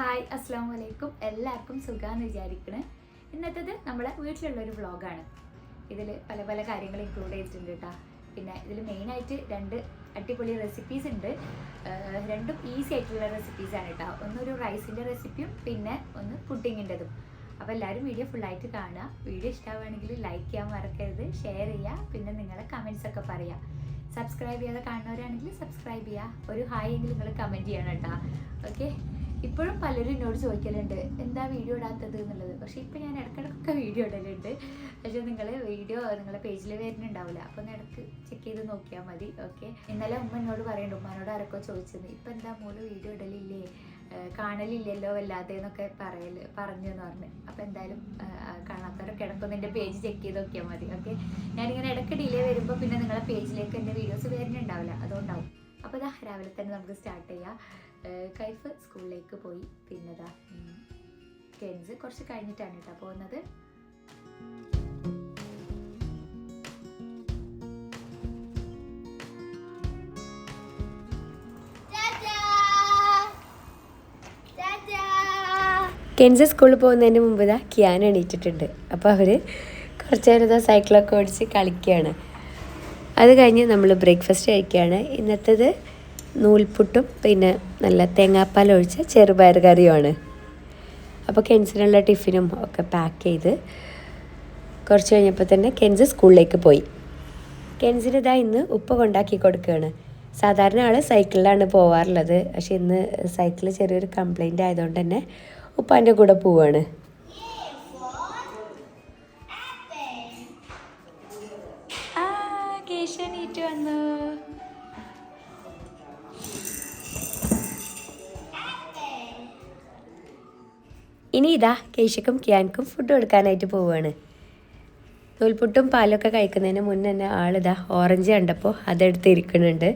Hi അസ്സാം വലൈക്കും എല്ലാവർക്കും സുഖമാണെന്ന് വിചാരിക്കണേ. ഇന്നത്തേത് നമ്മുടെ വീട്ടിലുള്ള ഒരു വ്ളോഗാണ്. ഇതിൽ പല പല കാര്യങ്ങൾ ഇൻക്ലൂഡ് ചെയ്തിട്ടുണ്ട് കേട്ടോ പിന്നെ ഇതിൽ മെയിനായിട്ട് രണ്ട് അടിപൊളി റെസിപ്പീസ് ഉണ്ട്. രണ്ടും ഈസി ആയിട്ടുള്ള റെസിപ്പീസ് ആണ് കേട്ടോ ഒന്നൊരു റൈസിന്റെ റെസിപ്പിയും പിന്നെ ഒന്ന് പുഡിങ്ങിന്റെതും അപ്പോൾ എല്ലാവരും വീഡിയോ ഫുള്ളായിട്ട് കാണുക വീഡിയോ ഇഷ്ടമാവുകയാണെങ്കിൽ ലൈക്ക് ചെയ്യാൻ മറക്കരുത് ഷെയർ ചെയ്യുക പിന്നെ നിങ്ങളെ കമൻസ് ഒക്കെ പറയുക സബ്സ്ക്രൈബ് ചെയ്യാതെ കാണുന്നവരാണെങ്കിൽ സബ്സ്ക്രൈബ് ചെയ്യുക ഒരു ഹായ് എങ്കിലും നിങ്ങൾ കമന്റ് ചെയ്യണം കേട്ടോ ഓക്കെ ഇപ്പോഴും പലരും എന്നോട് ചോദിക്കലുണ്ട് എന്താ വീഡിയോ ഇടാത്തത് എന്നുള്ളത്? പക്ഷേ ഇപ്പം ഞാൻ ഇടക്കിടക്കൊക്കെ വീഡിയോ ഇടലുണ്ട്. പക്ഷേ നിങ്ങൾ വീഡിയോ നിങ്ങളുടെ പേജിൽ വരുന്നുണ്ടാവില്ല അപ്പോൾ ഒന്ന് ഇടയ്ക്ക് ചെക്ക് ചെയ്ത് നോക്കിയാൽ മതി ഓക്കെ ഇന്നലെ ഉമ്മ എന്നോട് പറയുന്നുണ്ട് ഉമ്മനോട് ആരൊക്കെ ചോദിച്ചത് ഇപ്പം എന്താ മോൾ വീഡിയോ ഇടലില്ലേ? കാണലില്ലല്ലോ വല്ലാതെ എന്നൊക്കെ പറയൽ പറഞ്ഞു. എന്ന് പറഞ്ഞു അപ്പോൾ എന്തായാലും കാണാത്തവരൊക്കെ ഇടക്കൊന്ന് എന്റെ പേജ് ചെക്ക് ചെയ്ത് നോക്കിയാൽ മതി ഓക്കെ ഞാനിങ്ങനെ ഇടയ്ക്ക് ഡിലേ വരുമ്പോൾ പിന്നെ നിങ്ങളെ പേജിലേക്ക് എന്റെ വീഡിയോസ് വരുന്നുണ്ടാവില്ല അതുകൊണ്ടാവും. അപ്പോൾ ഇതാ രാവിലെ തന്നെ നമുക്ക് സ്റ്റാർട്ട് ചെയ്യാം. കൈഫ് സ്കൂളിലേക്ക് പോയി. പിന്നെ ഇതാ ടെൻസ് കുറച്ച് കഴിഞ്ഞിട്ടാണ് കേട്ടോ പോകുന്നത്. കെൻസ് സ്കൂളിൽ പോകുന്നതിന് മുമ്പ് ഇതാ കിയാൻ എണീറ്റിട്ടുണ്ട്. അപ്പോൾ അവർ കുറച്ച് നേരം ഇതാ സൈക്കിളൊക്കെ ഓടിച്ച് കളിക്കുകയാണ്. അത് കഴിഞ്ഞ് നമ്മൾ ബ്രേക്ക്ഫാസ്റ്റ് കഴിക്കുകയാണ്. ഇന്നത്തേത് നൂൽപുട്ടും പിന്നെ നല്ല തേങ്ങാപ്പാൽ ഒഴിച്ച ചെറുപയർ കറിയുമാണ്. അപ്പോൾ കെൻസിനുള്ള ടിഫിനും ഒക്കെ പാക്ക് ചെയ്ത് കുറച്ച് കഴിഞ്ഞപ്പോൾ തന്നെ കെൻസ് സ്കൂളിലേക്ക് പോയി. കെൻസിന് ഇതാ ഇന്ന് ഉപ്പ് കൊണ്ടാക്കി കൊടുക്കുകയാണ്. സാധാരണ ആൾ സൈക്കിളിലാണ് പോവാറുള്ളത്. പക്ഷെ ഇന്ന് സൈക്കിൾ ചെറിയൊരു കംപ്ലൈന്റ് ആയതുകൊണ്ട് തന്നെ ഉപ്പാന്റെ കൂടെ പോവാണ്. ആ ഈറ്റ് വന്നു. ഇനി ഇതാ കേശക്കും ക്യാൻക്കും ഫുഡ് കൊടുക്കാനായിട്ട് പോവുകയാണ് നൂൽപുട്ടും പാലൊക്കെ കഴിക്കുന്നതിന് മുന്നേ തന്നെ ആളിതാ ഓറഞ്ച് കണ്ടപ്പോൾ അതെടുത്തിരിക്കുന്നുണ്ട്.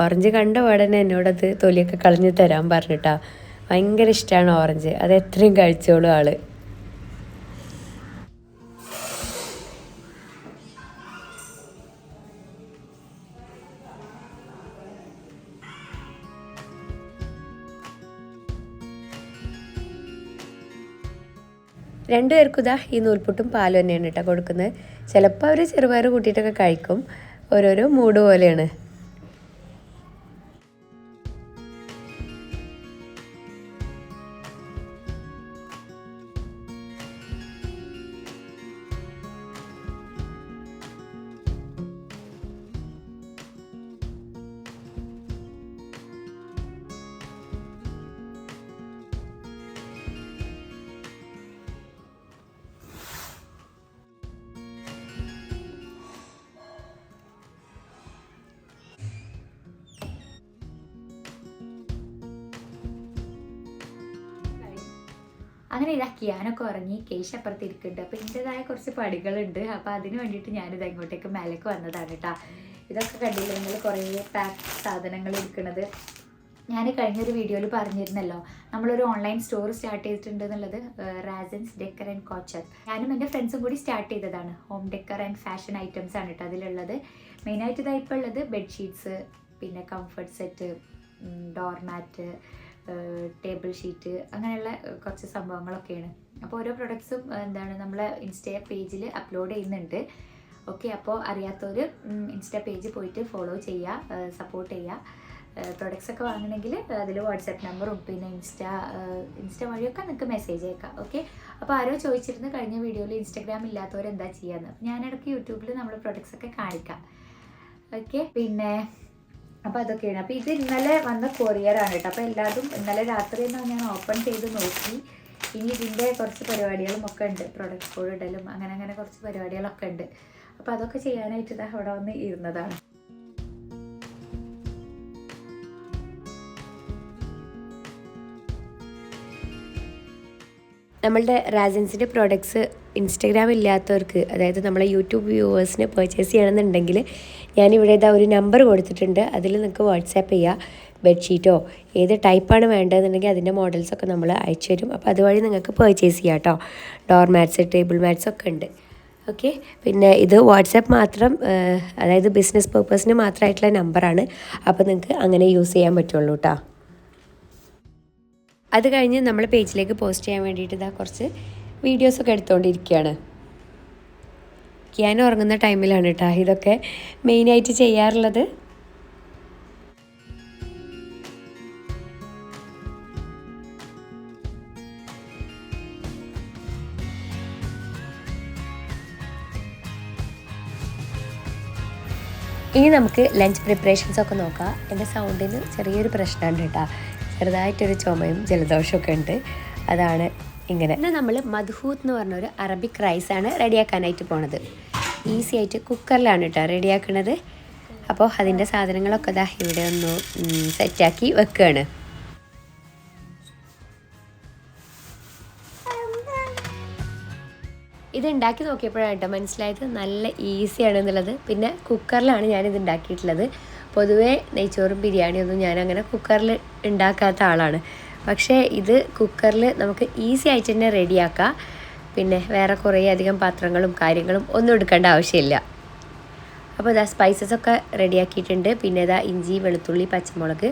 ഓറഞ്ച് കണ്ട ഉടനെ എന്നോടത് തൊലിയൊക്കെ കളഞ്ഞ് തരാൻ പറഞ്ഞിട്ടാ. ഭയങ്കര ഇഷ്ടമാണ് ഓറഞ്ച്. അത് എത്രയും കഴിച്ചോളൂ ആൾ. രണ്ടുപേർക്കും ഇതാ ഈ നൂൽപുട്ടും പാലും തന്നെയാണ് കേട്ടോ കൊടുക്കുന്നത്. ചിലപ്പോൾ അവർ ചെറുപയർ കൂട്ടിയിട്ടൊക്കെ കഴിക്കും. ഓരോരോ മൂഡ് പോലെയാണ്. അങ്ങനെ ഇതാ കിയാനൊക്കെ ഉറങ്ങി കേശ് അപ്പുറത്ത് ഇരിക്കുന്നുണ്ട്. അപ്പോൾ എന്റെതായ കുറച്ച് പടികളുണ്ട് അപ്പോൾ അതിന് വേണ്ടിയിട്ട് ഞാനിത് അങ്ങോട്ടേക്ക് മേലേക്ക് വന്നതാണ് കേട്ടോ ഇതൊക്കെ കണ്ടില്ല നിങ്ങൾ കുറേ പാക്ക് സാധനങ്ങൾ എടുക്കുന്നത്? ഞാൻ കഴിഞ്ഞൊരു വീഡിയോയിൽ പറഞ്ഞിരുന്നല്ലോ നമ്മളൊരു ഓൺലൈൻ സ്റ്റോർ സ്റ്റാർട്ട് ചെയ്തിട്ടുണ്ട് എന്നുള്ളത് റാസൻസ് ഡെക്കർ ആൻഡ് കോച്ചർ ഞാനും എന്റെ ഫ്രണ്ട്സും കൂടി സ്റ്റാർട്ട് ചെയ്തതാണ്. Home decor and fashion items ആണ് കേട്ടോ അതിലുള്ളത്. മെയിനായിട്ട് ഇതായിപ്പോൾ ഉള്ളത് ബെഡ്ഷീറ്റ്സ് പിന്നെ comfort set doormat table sheet അങ്ങനെയുള്ള കുറച്ച് സംഭവങ്ങളൊക്കെയാണ്. അപ്പോൾ ഓരോ പ്രൊഡക്ട്സും എന്താണ് നമ്മളെ ഇൻസ്റ്റാ പേജിൽ അപ്ലോഡ് ചെയ്യുന്നുണ്ട്. ഓക്കെ അപ്പോൾ അറിയാത്തവർ ഇൻസ്റ്റാ പേജ് പോയിട്ട് ഫോളോ ചെയ്യുക സപ്പോർട്ട് ചെയ്യുക പ്രൊഡക്ട്സ് ഒക്കെ വാങ്ങണമെങ്കിൽ അതിൽ വാട്സാപ്പ് നമ്പറും പിന്നെ ഇൻസ്റ്റാ ഇൻസ്റ്റ വഴിയൊക്കെ നിങ്ങൾക്ക് മെസ്സേജ് അയക്കാം. ഓക്കെ അപ്പോൾ ആരോ ചോദിച്ചിരുന്നു കഴിഞ്ഞ വീഡിയോയിൽ ഇൻസ്റ്റാഗ്രാം ഇല്ലാത്തവർ എന്താ ചെയ്യാന്ന് ഞാനിടയ്ക്ക് യൂട്യൂബിൽ നമ്മൾ പ്രൊഡക്ട്സ് ഒക്കെ കാണിക്കാം. ഓക്കെ പിന്നെ അപ്പോൾ അതൊക്കെയാണ്. അപ്പോൾ ഇത് ഇന്നലെ വന്ന കൊറിയർ ആണ് കേട്ടോ. അപ്പോൾ എല്ലാതും ഇന്നലെ രാത്രി തന്നെ ഞാൻ ഓപ്പൺ ചെയ്ത് നോക്കി. ഇനി ഇതിന്റെ കുറച്ച് പരിപാടികളും ഒക്കെ ഉണ്ട്. പ്രൊഡക്റ്റ് കോഡ് ഇടലും അങ്ങനെ അങ്ങനെ കുറച്ച് പരിപാടികളൊക്കെ ഉണ്ട്. അപ്പോൾ അതൊക്കെ ചെയ്യാനായിട്ട് അവിടെ വന്ന് ഇരുന്നതാണ്. നമ്മളുടെ റാജൻസിന്റെ പ്രോഡക്ട്സ് ഇൻസ്റ്റഗ്രാം ഇല്ലാത്തവർക്ക് അതായത് നമ്മളെ യൂട്യൂബ് വ്യൂവേഴ്സിനെ പർച്ചേസ് ചെയ്യണമെന്നുണ്ടെങ്കിൽ ഞാനിവിടെ ഇതാ ഒരു നമ്പർ കൊടുത്തിട്ടുണ്ട്. അതിൽ നിങ്ങൾക്ക് വാട്സാപ്പ് ചെയ്യുക ബെഡ്ഷീറ്റോ ഏത് ടൈപ്പാണ് വേണ്ടതെന്നുണ്ടെങ്കിൽ അതിന്റെ മോഡൽസൊക്കെ നമ്മൾ അയച്ചു തരും. അപ്പോൾ അതുവഴി നിങ്ങൾക്ക് പർച്ചേസ് ചെയ്യാം കേട്ടോ. ഡോർ മാറ്റ്സ് ടേബിൾ മാറ്റ്സ് ഒക്കെ ഉണ്ട്. ഓക്കെ പിന്നെ ഇത് വാട്സാപ്പ് മാത്രം അതായത് ബിസിനസ് പേർപ്പസിന് മാത്രമായിട്ടുള്ള നമ്പറാണ് അപ്പോൾ നിങ്ങൾക്ക് അങ്ങനെ യൂസ് ചെയ്യാൻ പറ്റുള്ളൂ കേട്ടോ. അത് കഴിഞ്ഞ് നമ്മൾ പേജിലേക്ക് പോസ്റ്റ് ചെയ്യാൻ വേണ്ടിയിട്ട് ഇതാ കുറച്ച് വീഡിയോസൊക്കെ എടുത്തുകൊണ്ടിരിക്കുകയാണ് കിയാൻ ഉറങ്ങുന്ന ടൈമിലാണ് കേട്ടോ ഇതൊക്കെ മെയിനായിട്ട് ചെയ്യാറുള്ളത്. ഇനി നമുക്ക് ലഞ്ച് പ്രിപ്പറേഷൻസ് ഒക്കെ നോക്കാം. എന്റെ സൗണ്ടിന് ചെറിയൊരു പ്രശ്നമുണ്ട് കേട്ടോ ചെറുതായിട്ടൊരു ചുമയും ജലദോഷമൊക്കെ ഉണ്ട്. അതാണ് ഇങ്ങനെ. ഇന്ന് നമ്മൾ മധുഹൂത്ത് എന്ന് പറഞ്ഞ ഒരു അറബിക് റൈസാണ് റെഡിയാക്കാനായിട്ട് പോണത്. ഈസി ആയിട്ട് കുക്കറിലാണ് കേട്ടോ റെഡിയാക്കുന്നത് അപ്പോൾ അതിന്റെ സാധനങ്ങളൊക്കെ ദാ ഇവിടെ ഒന്ന് സെറ്റാക്കി വെക്കുകയാണ് ഇത് ഉണ്ടാക്കി നോക്കിയപ്പോഴാണ് കേട്ടോ മനസ്സിലായത്. നല്ല ഈസിയാണ് എന്നുള്ളത്. പിന്നെ കുക്കറിലാണ് ഞാനിത് ഉണ്ടാക്കിയിട്ടുള്ളത്. പൊതുവേ നെയ്ച്ചോറും ബിരിയാണിയൊന്നും ഞാൻ അങ്ങനെ കുക്കറിൽ ഉണ്ടാക്കാത്ത ആളാണ്. പക്ഷേ ഇത് കുക്കറിൽ നമുക്ക് ഈസി ആയിട്ട് തന്നെ റെഡിയാക്കാം. പിന്നെ വേറെ കുറേ അധികം പാത്രങ്ങളും കാര്യങ്ങളും ഒന്നും എടുക്കേണ്ട ആവശ്യമില്ല. അപ്പോൾ ഇതാ സ്പൈസസ് ഒക്കെ റെഡിയാക്കിയിട്ടുണ്ട്. പിന്നെ ഇതാ ഇഞ്ചി വെളുത്തുള്ളി പച്ചമുളക്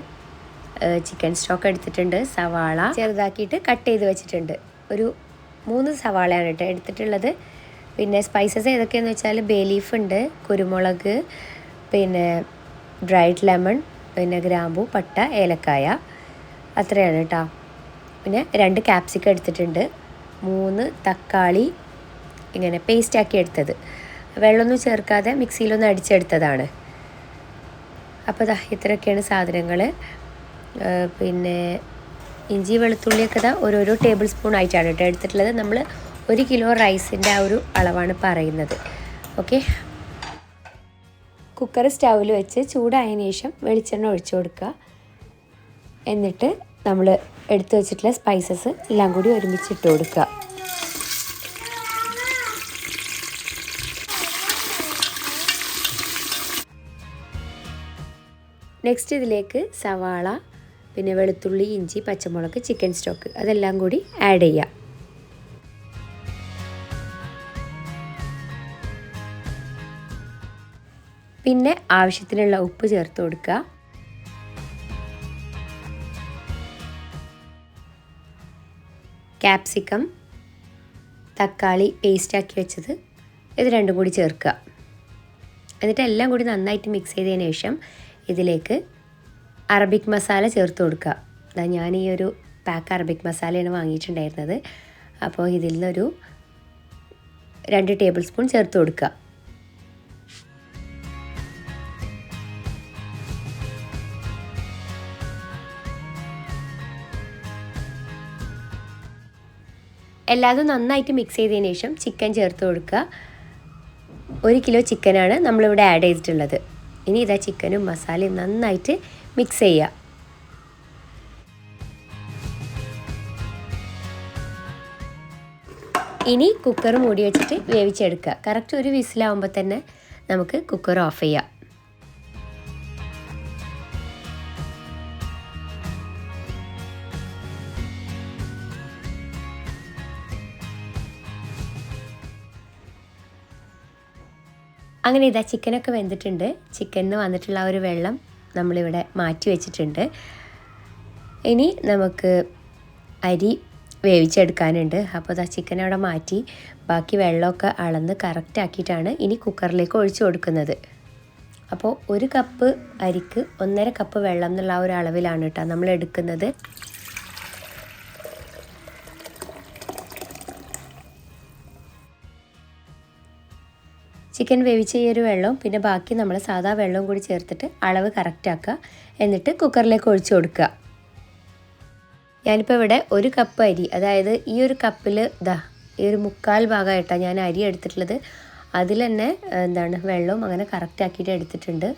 ചിക്കൻ സ്റ്റോക്ക് എടുത്തിട്ടുണ്ട് സവാള ചെറുതാക്കിയിട്ട് കട്ട് ചെയ്ത് വെച്ചിട്ടുണ്ട്. ഒരു മൂന്ന് സവാളയാണ് കേട്ടോ എടുത്തിട്ടുള്ളത്. പിന്നെ സ്പൈസസ് ഏതൊക്കെയാണെന്ന് വെച്ചാൽ ബേ ലീഫ് ഉണ്ട് കുരുമുളക് പിന്നെ ഡ്രൈഡ് ലെമൺ പിന്നെ ഗ്രാമ്പു പട്ട ഏലക്കായ അത്രയാണ് കേട്ടോ. പിന്നെ രണ്ട് ക്യാപ്സിക്കം എടുത്തിട്ടുണ്ട്. മൂന്ന് തക്കാളി ഇങ്ങനെ പേസ്റ്റാക്കി എടുത്തത്. വെള്ളമൊന്നും ചേർക്കാതെ മിക്സിയിലൊന്ന് അടിച്ചെടുത്തതാണ്. അപ്പോൾ ഇത്രയൊക്കെയാണ് സാധനങ്ങൾ പിന്നെ ഇഞ്ചി വെളുത്തുള്ളിയൊക്കെ ഇതാ ഓരോരോ ടേബിൾ സ്പൂൺ ആയിട്ടാണ് കേട്ടോ എടുത്തിട്ടുള്ളത്. നമ്മൾ ഒരു കിലോ റൈസിന്റെ ആ ഒരു അളവാണ് പറയുന്നത്. ഓക്കെ കുക്കർ സ്റ്റൗവിൽ വെച്ച് ചൂടായതിനു ശേഷം വെളിച്ചെണ്ണ ഒഴിച്ചു കൊടുക്കുക. എന്നിട്ട് നമ്മൾ എടുത്തു വെച്ചിട്ടുള്ള സ്പൈസസ് എല്ലാം കൂടി ഒരുമിച്ച് ഇട്ട് കൊടുക്കുക. നെക്സ്റ്റ് ഇതിലേക്ക് സവാള പിന്നെ വെളുത്തുള്ളി ഇഞ്ചി പച്ചമുളക് ചിക്കൻ സ്റ്റോക്ക് അതെല്ലാം കൂടി ആഡ് ചെയ്യാം. പിന്നെ ആവശ്യത്തിനുള്ള ഉപ്പ് ചേർത്ത് കൊടുക്കുക. ക്യാപ്സിക്കം തക്കാളി പേസ്റ്റാക്കി വെച്ചത് ഇത് രണ്ടും കൂടി ചേർക്കുക. എന്നിട്ട് എല്ലാം കൂടി നന്നായിട്ട് മിക്സ് ചെയ്തതിന് ശേഷം ഇതിലേക്ക് അറബിക് മസാല ചേർത്ത് കൊടുക്കുക. അതാ ഞാൻ ഈ ഒരു പാക്ക് അറബിക് മസാലയാണ് വാങ്ങിയിട്ടുണ്ടായിരുന്നത്. അപ്പോൾ ഇതിൽ നിന്നൊരു രണ്ട് ടേബിൾ സ്പൂൺ ചേർത്ത് കൊടുക്കുക. എല്ലാതും നന്നായിട്ട് മിക്സ് ചെയ്തതിന് ശേഷം ചിക്കൻ ചേർത്ത് കൊടുക്കുക. ഒരു കിലോ ചിക്കനാണ് നമ്മളിവിടെ ആഡ് ചെയ്തിട്ടുള്ളത്. ഇനി ഇതാ ചിക്കനും മസാലയും നന്നായിട്ട് മിക്സ് ചെയ്യുക. ഇനി കുക്കർ മൂടി വെച്ചിട്ട് വേവിച്ചെടുക്കുക. കറക്റ്റ് ഒരു വിസിലാവുമ്പോൾ തന്നെ നമുക്ക് കുക്കർ ഓഫ് ചെയ്യാം. അങ്ങനെ ഇതാ ചിക്കനൊക്കെ വെന്തിട്ടുണ്ട്. ചിക്കനിന്ന് വന്നിട്ടുള്ള ആ ഒരു വെള്ളം നമ്മളിവിടെ മാറ്റി വെച്ചിട്ടുണ്ട്. ഇനി നമുക്ക് അരി വേവിച്ചെടുക്കാനുണ്ട്. അപ്പോൾ ഇതാ ചിക്കൻ അവിടെ മാറ്റി. ബാക്കി വെള്ളമൊക്കെ അളന്ന് കറക്റ്റ് ആക്കിയിട്ടാണ് ഇനി കുക്കറിലേക്ക് ഒഴിച്ചു കൊടുക്കുന്നത്. അപ്പോൾ ഒരു കപ്പ് അരിക്ക് ഒന്നര കപ്പ് വെള്ളം എന്നുള്ള ആ ഒരു അളവിലാണ് കേട്ടോ നമ്മൾ എടുക്കുന്നത്. ചിക്കൻ വേവിച്ച ഈ ഒരു വെള്ളവും പിന്നെ ബാക്കി നമ്മൾ സാധാ വെള്ളവും കൂടി ചേർത്തിട്ട് അളവ് കറക്റ്റാക്കുക. എന്നിട്ട് കുക്കറിലേക്ക് ഒഴിച്ചു കൊടുക്കുക. ഞാനിപ്പോൾ ഇവിടെ ഒരു കപ്പ് അരി അതായത് ഈ ഒരു കപ്പിൽ ദാ ഈ ഒരു മുക്കാൽ ഭാഗമായിട്ടാണ് ഞാൻ അരി എടുത്തിട്ടുള്ളത്. അതിൽ തന്നെ എന്താണ് വെള്ളവും അങ്ങനെ കറക്റ്റ് ആക്കിയിട്ട് എടുത്തിട്ടുണ്ട്.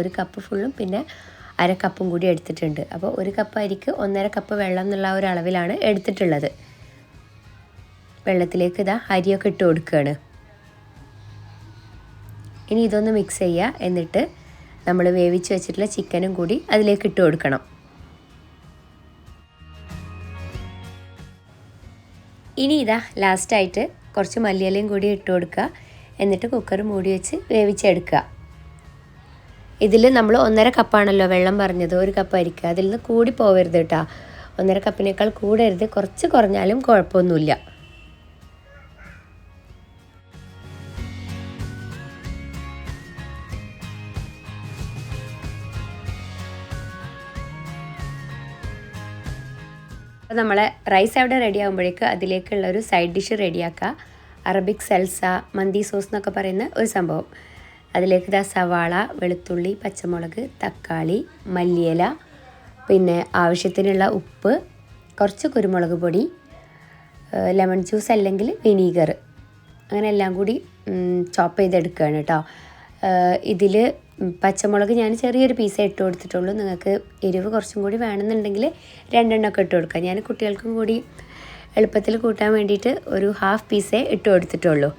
ഒരു കപ്പ് ഫുള്ളും പിന്നെ അര കപ്പും കൂടി എടുത്തിട്ടുണ്ട്. അപ്പോൾ ഒരു കപ്പ് അരിക്ക് ഒന്നര കപ്പ് വെള്ളം എന്നുള്ള ഒരു അളവിലാണ് എടുത്തിട്ടുള്ളത്. വെള്ളത്തിലേക്ക് ഇതാ അരിയൊക്കെ ഇട്ട് കൊടുക്കുകയാണ്. ഇനി ഇതൊന്ന് മിക്സ് ചെയ്യുക എന്നിട്ട് നമ്മൾ വേവിച്ച് വെച്ചിട്ടുള്ള ചിക്കനും കൂടി അതിലേക്ക് ഇട്ട് കൊടുക്കണം. ഇനി ഇതാ ലാസ്റ്റായിട്ട് കുറച്ച് മല്ലിയിലയും കൂടി ഇട്ട് കൊടുക്കുക. എന്നിട്ട് കുക്കർ മൂടി വെച്ച് വേവിച്ചെടുക്കുക. ഇതിൽ നമ്മൾ ഒന്നര കപ്പാണല്ലോ വെള്ളം പറഞ്ഞത്. ഒരു കപ്പ് അരിക്കുക അതിൽ നിന്ന് കൂടി പോവരുത് കേട്ടോ. ഒന്നര കപ്പിനേക്കാൾ കൂടരുത്. കുറച്ച് കുറഞ്ഞാലും കുഴപ്പമൊന്നുമില്ല. അപ്പോൾ നമ്മളെ റൈസ് അവിടെ റെഡി ആകുമ്പോഴേക്ക് അതിലേക്കുള്ള ഒരു സൈഡ് ഡിഷ് റെഡിയാക്കുക അറബിക് സെൽസ മന്തി സോസ് എന്നൊക്കെ പറയുന്ന ഒരു സംഭവം. അതിലേക്ക് ഇതാ സവാള വെളുത്തുള്ളി പച്ചമുളക് തക്കാളി മല്ലിയില പിന്നെ ആവശ്യത്തിനുള്ള ഉപ്പ് കുറച്ച് കുരുമുളക് പൊടി ലെമൺ ജ്യൂസ് അല്ലെങ്കിൽ വിനീഗർ അങ്ങനെ എല്ലാം കൂടി ചോപ്പ് ചെയ്തെടുക്കുകയാണ് കേട്ടോ. ഇതിൽ പച്ചമുളക് ഞാൻ ചെറിയൊരു പീസേ ഇട്ട് കൊടുത്തിട്ടുള്ളൂ. നിങ്ങൾക്ക് എരിവ് കുറച്ചും കൂടി വേണമെന്നുണ്ടെങ്കിൽ രണ്ടെണ്ണമൊക്കെ ഇട്ട് കൊടുക്കുക ഞാൻ കുട്ടികൾക്കും കൂടി എളുപ്പത്തിൽ കൂട്ടാൻ വേണ്ടിയിട്ട് ഒരു ഹാഫ് പീസേ ഇട്ട് കൊടുത്തിട്ടുള്ളൂ.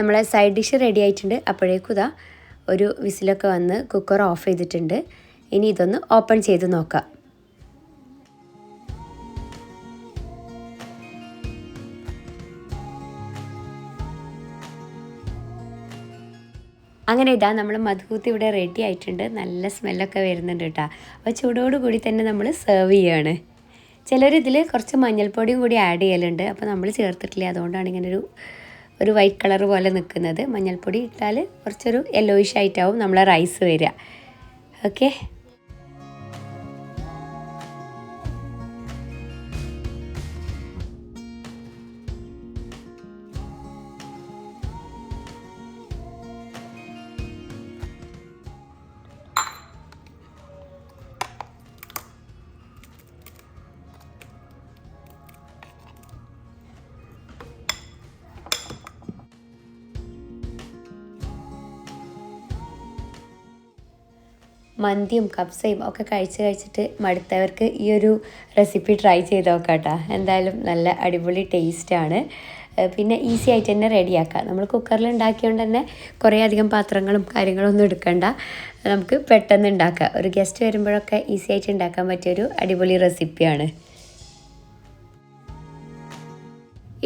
നമ്മളെ സൈഡ് ഡിഷ് റെഡി ആയിട്ടുണ്ട്. അപ്പോഴേക്കും ഇതാ ഒരു വിസിലൊക്കെ വന്ന് കുക്കർ ഓഫ് ചെയ്തിട്ടുണ്ട്. ഇനി ഇതൊന്ന് ഓപ്പൺ ചെയ്ത് നോക്കാം. അങ്ങനെ ഇതാ നമ്മൾ മധുകൂത്തി ഇവിടെ റെഡി ആയിട്ടുണ്ട്. നല്ല സ്മെല്ലൊക്കെ വരുന്നുണ്ട് കേട്ടോ. അപ്പോൾ ചൂടോടുകൂടി തന്നെ നമ്മൾ സെർവ് ചെയ്യുകയാണ് ചിലർ ഇതിൽ കുറച്ച് മഞ്ഞൾപ്പൊടിയും കൂടി ആഡ് ചെയ്യലുണ്ട്. അപ്പോൾ നമ്മൾ ചേർത്തിട്ടില്ല? അതുകൊണ്ടാണ് ഇങ്ങനെ ഒരു വൈറ്റ് കളർ പോലെ നിൽക്കുന്നത്. മഞ്ഞൾപ്പൊടി ഇട്ടാൽ കുറച്ചൊരു യെല്ലോയിഷ് ആയിട്ടാവും നമ്മളെ റൈസ് വരിക. ഓക്കെ മന്തിയും കപ്സയും ഒക്കെ കഴിച്ച് കഴിച്ചിട്ട് മടുത്തവർക്ക് ഈ ഒരു റെസിപ്പി ട്രൈ ചെയ്ത് നോക്കാട്ടോ. എന്തായാലും നല്ല അടിപൊളി ടേസ്റ്റാണ് പിന്നെ ഈസി ആയിട്ട് തന്നെ റെഡിയാക്കാം നമ്മൾ കുക്കറിൽ ഉണ്ടാക്കിയതുകൊണ്ട് തന്നെ കുറേ അധികം പാത്രങ്ങളും കാര്യങ്ങളും ഒന്നും എടുക്കണ്ട. നമുക്ക് പെട്ടെന്ന് ഉണ്ടാക്കാം. ഒരു ഗസ്റ്റ് വരുമ്പോഴൊക്കെ ഈസി ആയിട്ട് ഉണ്ടാക്കാൻ പറ്റിയൊരു അടിപൊളി റെസിപ്പിയാണ്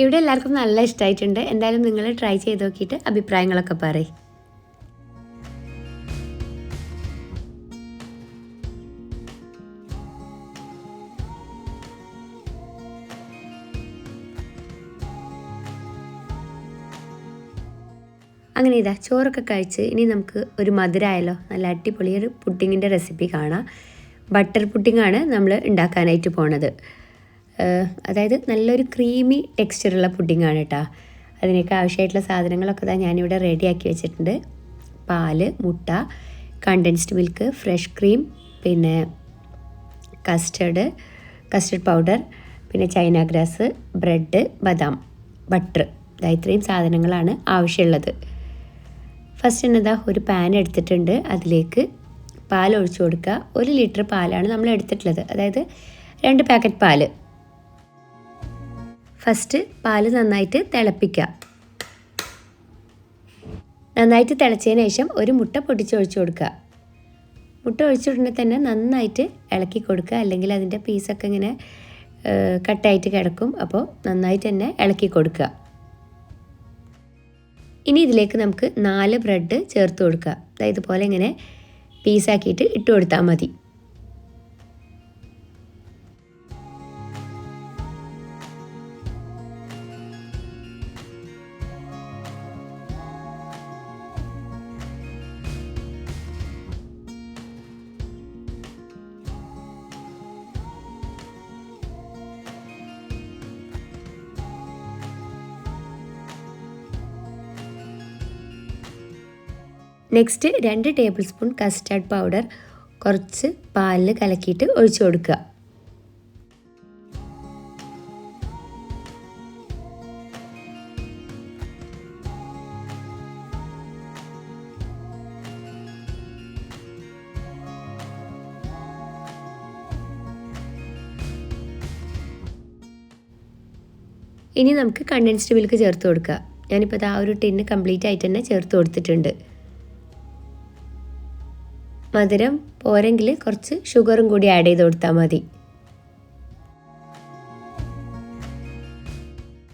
ഇവിടെ എല്ലാവർക്കും നല്ല ഇഷ്ടമായിട്ടുണ്ട് എന്തായാലും നിങ്ങൾ ട്രൈ ചെയ്ത് നോക്കിയിട്ട് അഭിപ്രായങ്ങളൊക്കെ പറയും. അങ്ങനെ ഇതാ ചോറൊക്കെ കഴിച്ച് ഇനി നമുക്ക് ഒരു മധുരമായല്ലോ നല്ല അടിപൊളി ഒരു പുഡിങ്ങിന്റെ റെസിപ്പി കാണാം. ബട്ടർ പുഡിങ്ങാണ് നമ്മൾ ഉണ്ടാക്കാനായിട്ട് പോണത്. അതായത് നല്ലൊരു ക്രീമി ടെക്സ്ചറുള്ള പുഡിങ്ങാണ് കേട്ടോ അതിനൊക്കെ ആവശ്യമായിട്ടുള്ള സാധനങ്ങളൊക്കെ ഇതാ ഞാനിവിടെ റെഡിയാക്കി വെച്ചിട്ടുണ്ട്. പാൽ മുട്ട കണ്ടൻസ്ഡ് മിൽക്ക് ഫ്രഷ് ക്രീം പിന്നെ കസ്റ്റർഡ് കസ്റ്റർഡ് പൗഡർ പിന്നെ ചൈന ഗ്രാസ് ബ്രെഡ് ബദാം ബട്ടർ ഇതാ ഇത്രയും സാധനങ്ങളാണ് ആവശ്യമുള്ളത്. ഫസ്റ്റ് എന്നതാ ഒരു പാൻ എടുത്തിട്ടുണ്ട്. അതിലേക്ക് പാൽ ഒഴിച്ചു കൊടുക്കുക. ഒരു ലിറ്റർ പാലാണ് നമ്മൾ എടുത്തിട്ടുള്ളത്. അതായത് രണ്ട് പാക്കറ്റ് പാൽ. ഫസ്റ്റ് പാൽ നന്നായിട്ട് തിളപ്പിക്കുക. നന്നായിട്ട് തിളച്ചതിന് ശേഷം ഒരു മുട്ട പൊട്ടിച്ചൊഴിച്ചു കൊടുക്കുക. മുട്ട ഒഴിച്ചിട്ടുണ്ടെങ്കിൽ തന്നെ നന്നായിട്ട് ഇളക്കി കൊടുക്കുക. അല്ലെങ്കിൽ അതിന്റെ പീസൊക്കെ ഇങ്ങനെ കട്ടായിട്ട് കിടക്കും. അപ്പോൾ നന്നായിട്ട് തന്നെ ഇളക്കി കൊടുക്കുക. ഇനി ഇതിലേക്ക് നമുക്ക് നാല് ബ്രെഡ് ചേർത്ത് കൊടുക്കുക. അതായത് ഇതുപോലെ ഇങ്ങനെ പീസാക്കിയിട്ട് ഇട്ട് കൊടുത്താൽ മതി. നെക്സ്റ്റ് രണ്ട് ടേബിൾ സ്പൂൺ കസ്റ്റാർഡ് പൗഡർ കുറച്ച് പാലിൽ കലക്കിയിട്ട് ഒഴിച്ചു കൊടുക്കുക. ഇനി നമുക്ക് കണ്ടൻസ്ഡ് മിൽക്ക് ചേർത്ത് കൊടുക്കുക. ഞാനിപ്പോൾ അത് ആ ഒരു ടിന്ന് കംപ്ലീറ്റ് ആയിട്ട് തന്നെ ചേർത്ത് കൊടുത്തിട്ടുണ്ട്. മധുരം പോരെങ്കിൽ കുറച്ച് ഷുഗറും കൂടി ആഡ് ചെയ്ത് കൊടുത്താൽ മതി.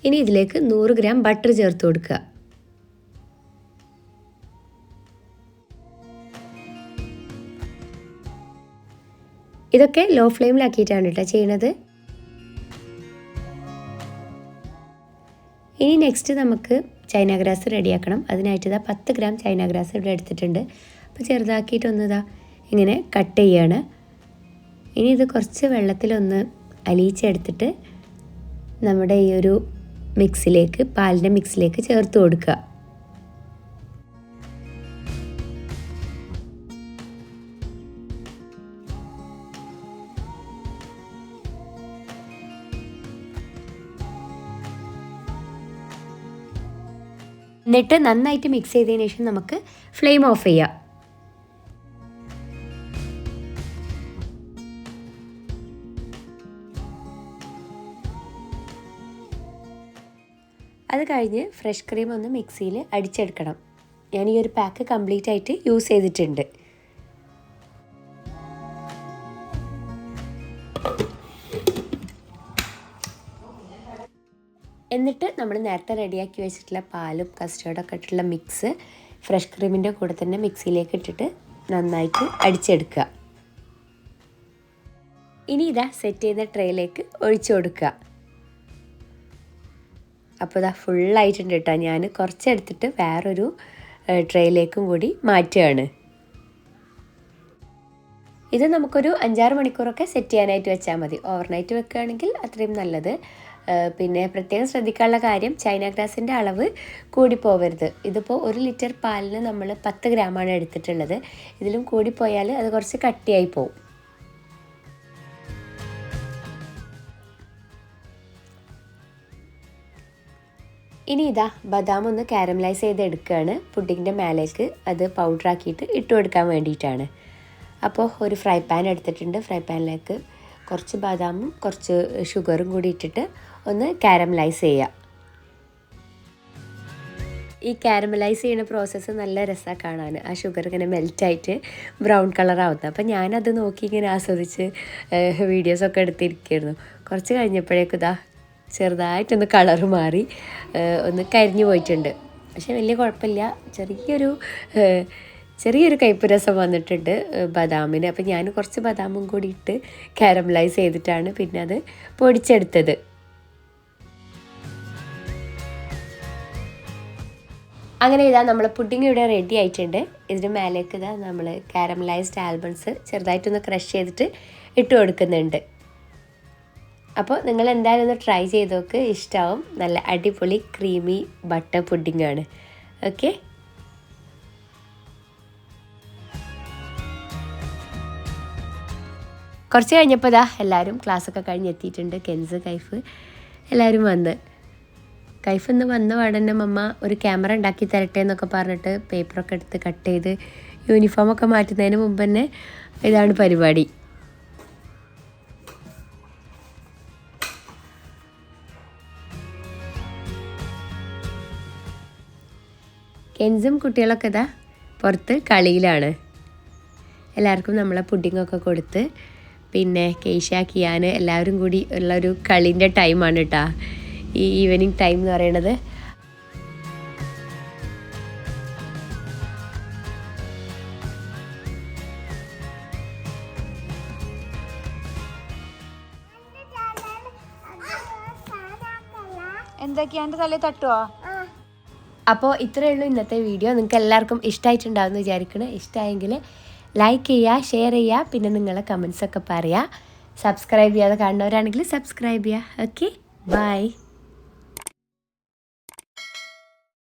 ഇനി ഇതിലേക്ക് നൂറ് ഗ്രാം ബട്ടർ ചേർത്ത് കൊടുക്കുക. ഇതൊക്കെ ലോ ഫ്ലെയിമിലാക്കിയിട്ടാണ് കേട്ടോ ചെയ്യണത്. ഇനി നെക്സ്റ്റ് നമുക്ക് ചൈന ഗ്രാസ് റെഡിയാക്കണം. അതിനായിട്ട് ഇതാ പത്ത് ഗ്രാം ചൈന ഗ്രാസ് ഇവിടെ എടുത്തിട്ടുണ്ട്. അപ്പോൾ ചെറുതാക്കിയിട്ടൊന്നതാ ഇങ്ങനെ കട്ട് ചെയ്യാണ്. ഇനി ഇത് കുറച്ച് വെള്ളത്തിലൊന്ന് അലിയിച്ചെടുത്തിട്ട് നമ്മുടെ ഈ ഒരു മിക്സിലേക്ക് പാലിന്റെ മിക്സിലേക്ക് ചേർത്ത് കൊടുക്കുക. എന്നിട്ട് നന്നായിട്ട് മിക്സ് ചെയ്തതിന് ശേഷം നമുക്ക് ഫ്ലെയിം ഓഫ് ചെയ്യാം. കഴിഞ്ഞ് ഫ്രഷ് ക്രീം ഒന്ന് മിക്സിയിൽ അടിച്ചെടുക്കണം. ഞാൻ ഈ ഒരു പാക്ക് കംപ്ലീറ്റ് ആയിട്ട് യൂസ് ചെയ്തിട്ടുണ്ട്. എന്നിട്ട് നമ്മൾ നേരത്തെ റെഡിയാക്കി വെച്ചിട്ടുള്ള പാലും കസ്റ്റേർഡൊക്കെ ഇട്ടിട്ടുള്ള മിക്സ് ഫ്രഷ് ക്രീമിന്റെ കൂടെ തന്നെ മിക്സിയിലേക്ക് ഇട്ടിട്ട് നന്നായിട്ട് അടിച്ചെടുക്കുക. ഇനി ഇതാ സെറ്റ് ചെയ്ത ട്രേയിലേക്ക് ഒഴിച്ചു കൊടുക്കുക. അപ്പോൾ ഇതാ ഫുള്ളായിട്ടുണ്ട് കേട്ടോ ഞാൻ കുറച്ചെടുത്തിട്ട് വേറൊരു ട്രേയിലേക്കും കൂടി മാറ്റുകയാണ്. ഇത് നമുക്കൊരു അഞ്ചാറ് മണിക്കൂറൊക്കെ സെറ്റ് ചെയ്യാനായിട്ട് വെച്ചാൽ മതി. ഓവർനൈറ്റ് വെക്കുകയാണെങ്കിൽ അത്രയും നല്ലത്. പിന്നെ പ്രത്യേകം ശ്രദ്ധിക്കാനുള്ള കാര്യം ചൈന ഗ്രാസിന്റെ അളവ് കൂടി പോവരുത്. ഇതിപ്പോൾ ഒരു ലിറ്റർ പാലിന് നമ്മൾ പത്ത് ഗ്രാമാണ് എടുത്തിട്ടുള്ളത്. ഇതിലും കൂടിപ്പോയാൽ അത് കുറച്ച് കട്ടിയായി പോവും. ഇനി ഇതാ ബദാം ഒന്ന് കാരമലൈസ് ചെയ്ത് എടുക്കുകയാണ് പുഡിങ്ങിന്റെ മേലേക്ക് അത് പൗഡറാക്കിയിട്ട് ഇട്ട് കൊടുക്കാൻ വേണ്ടിയിട്ടാണ്. അപ്പോൾ ഒരു ഫ്രൈ പാൻ എടുത്തിട്ടുണ്ട്. ഫ്രൈ പാനിലേക്ക് കുറച്ച് ബദാമും കുറച്ച് ഷുഗറും കൂടി ഇട്ടിട്ട് ഒന്ന് കാരമലൈസ് ചെയ്യുക ഈ കാരമലൈസ് ചെയ്യുന്ന പ്രോസസ്സ് നല്ല രസമാണ് കാണാൻ. ആ ഷുഗർ ഇങ്ങനെ മെൽറ്റായിട്ട് ബ്രൗൺ കളറാവുന്നത് അപ്പം ഞാനത് നോക്കി ഇങ്ങനെ ആസ്വദിച്ച് വീഡിയോസൊക്കെ എടുത്തിരിക്കുകയായിരുന്നു. കുറച്ച് കഴിഞ്ഞപ്പോഴേക്കും ഇതാ ചെറുതായിട്ടൊന്ന് കളറ് മാറി ഒന്ന് കരിഞ്ഞു പോയിട്ടുണ്ട്. പക്ഷേ വലിയ കുഴപ്പമില്ല. ചെറിയൊരു ചെറിയൊരു കയ്പ്പ് രസം വന്നിട്ടുണ്ട് ബദാമിന്. അപ്പം ഞാൻ കുറച്ച് ബദാമും കൂടി ഇട്ട് കാരമലൈസ് ചെയ്തിട്ടാണ് പിന്നെ അത് പൊടിച്ചെടുത്തത്. അങ്ങനെ ഇതാ നമ്മൾ പുഡിംഗ് ഇവിടെ റെഡി ആയിട്ടുണ്ട്. ഇതിന് മേലേക്ക് ഇതാ നമ്മൾ കാരമലൈസ്ഡ് ആൽബൺസ് ചെറുതായിട്ടൊന്ന് ക്രഷ് ചെയ്തിട്ട് ഇട്ട് കൊടുക്കുന്നുണ്ട്. അപ്പോൾ നിങ്ങൾ എന്തായാലും ഒന്ന് ട്രൈ ചെയ്ത് നോക്ക്. ഇഷ്ടമാവും നല്ല അടിപൊളി ക്രീമി ബട്ടർ പുഡിംഗ് ആണ്. ഓക്കെ കുറച്ച് കഴിഞ്ഞപ്പോൾ ഇതാ എല്ലാവരും ക്ലാസ്സൊക്കെ കഴിഞ്ഞ് എത്തിയിട്ടുണ്ട്. കെൻസ് കൈഫ് എല്ലാവരും വന്ന്. കൈഫ് ഇന്ന് വന്ന പാടന്നെ മമ്മ ഒരു ക്യാമറ ഉണ്ടാക്കി തരട്ടെ എന്നൊക്കെ പറഞ്ഞിട്ട് പേപ്പറൊക്കെ എടുത്ത് കട്ട് ചെയ്ത് യൂണിഫോമൊക്കെ മാറ്റുന്നതിന് മുമ്പ് തന്നെ ഇതാണ് പരിപാടി. കെൻസും കുട്ടികളൊക്കെ ഇതാ പുറത്ത് കളിയിലാണ്. എല്ലാവർക്കും നമ്മളെ പുഡിങ്ങൊക്കെ കൊടുത്ത് പിന്നെ കേശ കിയാൻ എല്ലാവരും കൂടി ഉള്ള ഒരു കളീന്റെ ടൈമാണ് കേട്ടോ ഈ ഈവനിങ് ടൈം എന്ന് പറയണത്. പറയുന്നത് എന്റെ തലയിൽ തട്ടുവോ? അപ്പോൾ ഇത്രയേ ഉള്ളൂ ഇന്നത്തെ വീഡിയോ. നിങ്ങൾക്ക് എല്ലാവർക്കും ഇഷ്ടമായിട്ടുണ്ടാവും എന്ന് വിചാരിക്കണം. ഇഷ്ടമായെങ്കിൽ ലൈക്ക് ചെയ്യുക ഷെയർ ചെയ്യുക പിന്നെ നിങ്ങളെ കമൻസ് ഒക്കെ പറയുക സബ്സ്ക്രൈബ് ചെയ്യാതെ കാണുന്നവരാണെങ്കിൽ സബ്സ്ക്രൈബ് ചെയ്യുക. Okay bye